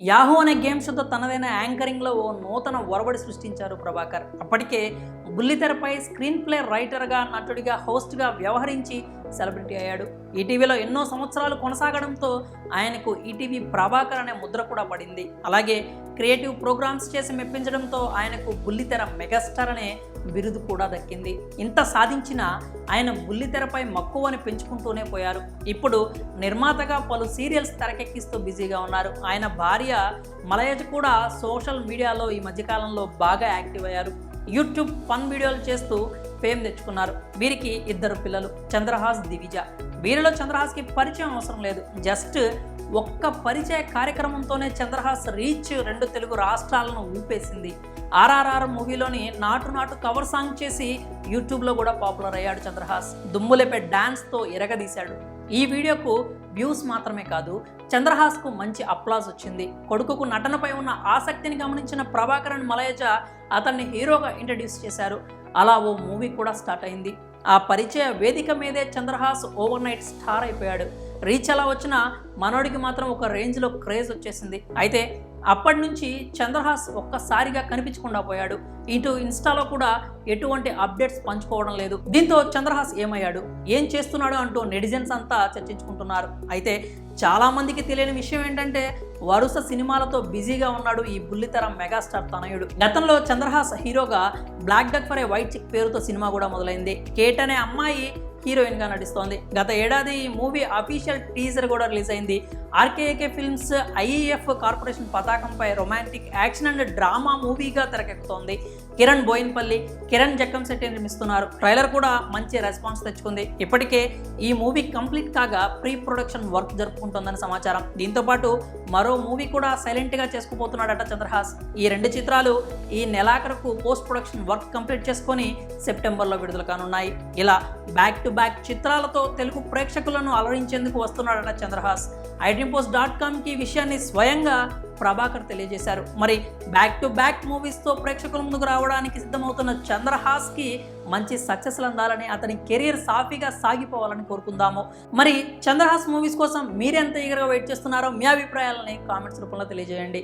యాహో అనే గేమ్ షోతో తనదైన యాంకరింగ్లో ఓ నూతన ఒరబడి సృష్టించారు ప్రభాకర్. అప్పటికే బుల్లితెరపై స్క్రీన్ ప్లే రైటర్గా నటుడిగా హోస్ట్గా వ్యవహరించి సెలబ్రిటీ అయ్యాడు. ఈటీవీలో ఎన్నో సంవత్సరాలు కొనసాగడంతో ఆయనకు ఈటీవీ ప్రభాకర్ అనే ముద్ర కూడా పడింది. అలాగే క్రియేటివ్ ప్రోగ్రామ్స్ చేసి మెప్పించడంతో ఆయనకు బుల్లితెర మెగాస్టార్ అనే బిరుదు కూడా దక్కింది. ఇంత సాధించిన ఆయన బుల్లితెరపై మక్కువని పెంచుకుంటూనే పోయారు. ఇప్పుడు నిర్మాతగా పలు సీరియల్స్ తెరకెక్కిస్తూ బిజీగా ఉన్నారు. ఆయన భార్య మలయజ్ కూడా సోషల్ మీడియాలో ఈ మధ్యకాలంలో బాగా యాక్టివ్ అయ్యారు. యూట్యూబ్ ఫన్ వీడియోలు చేస్తూ ఫేమ్ తెచ్చుకున్నారు. వీరికి ఇద్దరు పిల్లలు చంద్రహాస్ దివిజ. వీరిలో చంద్రహాస్కి పరిచయం అవసరం లేదు. జస్ట్ ఒక్క పరిచయ కార్యక్రమంతోనే చంద్రహాస్ రీచ్ రెండు తెలుగు రాష్ట్రాలను ఊపేసింది. ఆర్ఆర్ఆర్ మూవీలోని నాటు నాటు కవర్ సాంగ్ చేసి యూట్యూబ్లో కూడా పాపులర్ అయ్యాడు చంద్రహాస్. దుమ్ములేపే డ్యాన్స్తో ఎరగదీశాడు. ఈ వీడియోకు వ్యూస్ మాత్రమే కాదు చంద్రహాస్కు మంచి అప్లాజ్ వచ్చింది. కొడుకుకు నటనపై ఉన్న ఆసక్తిని గమనించిన ప్రభాకరన్ మలయజ అతన్ని హీరోగా ఇంట్రడ్యూస్ చేశారు. అలా ఓ మూవీ కూడా స్టార్ట్ అయింది. ఆ పరిచయ వేదిక మీదే చంద్రహాస్ ఓవర్ నైట్ స్టార్ అయిపోయాడు. రీచ్ అలా వచ్చిన మనోడికి మాత్రం ఒక రేంజ్లో క్రేజ్ వచ్చేసింది. అయితే అప్పటి నుంచి చంద్రహాస్ ఒక్కసారిగా కనిపించకుండా పోయాడు. ఇటు ఇన్స్టాలో కూడా ఎటువంటి అప్డేట్స్ పంచుకోవడం లేదు. దీంతో చంద్రహాస్ ఏమయ్యాడు? ఏం చేస్తున్నాడు అంటూ నెటిజన్స్ అంతా చర్చించుకుంటున్నారు. అయితే చాలామందికి తెలియని విషయం ఏంటంటే వరుస సినిమాలతో బిజీగా ఉన్నాడు ఈ బుల్లితెర మెగాస్టార్ తనయుడు. గతంలో చంద్రహాస్ హీరోగా black duck for a white chick పేరుతో సినిమా కూడా మొదలైంది. కేట్ అనే అమ్మాయి హీరోయిన్గా నటిస్తోంది. గత ఏడాది ఈ మూవీ అఫీషియల్ టీజర్ కూడా రిలీజ్ అయింది. ఆర్కేఏకే ఫిల్మ్స్ ఐఈఎఫ్ కార్పొరేషన్ పతాకంపై రొమాంటిక్ యాక్షన్ అండ్ డ్రామా మూవీగా తెరకెక్కుతోంది. కిరణ్ బోయిన్పల్లి కిరణ్ జక్కంశెట్టి నిర్మిస్తున్నారు. ట్రైలర్ కూడా మంచి రెస్పాన్స్ తెచ్చుకుంది. ఇప్పటికే ఈ మూవీ కంప్లీట్ కాగా ప్రీ ప్రొడక్షన్ వర్క్ జరుపుకుంటుందని సమాచారం. దీంతో పాటు మరో మూవీ కూడా సైలెంట్గా చేసుకుపోతున్నాడట చంద్రహాస్. ఈ రెండు చిత్రాలు ఈ నెలాఖరుకు పోస్ట్ ప్రొడక్షన్ వర్క్ కంప్లీట్ చేసుకొని సెప్టెంబర్లో విడుదల కానున్నాయి. ఇలా బ్యాక్ టు బ్యాక్ చిత్రాలతో తెలుగు ప్రేక్షకులను అలరించేందుకు వస్తున్నాడట Chandrahas. I iDream post dot కామ్కి విషయాన్ని స్వయంగా ప్రభాకర్ తెలియజేశారు. మరి బ్యాక్ టు బ్యాక్ మూవీస్తో ప్రేక్షకుల ముందుకు రావడానికి సిద్ధమవుతున్న చంద్రహాస్కి మంచి సక్సెస్లు అందాలని అతని కెరీర్ సాఫీగా సాగిపోవాలని కోరుకుందాము. మరి చంద్రహాస్ మూవీస్ కోసం మీరెంత ఈగర్గా వెయిట్ చేస్తున్నారో మీ అభిప్రాయాలని కామెంట్స్ రూపంలో తెలియజేయండి.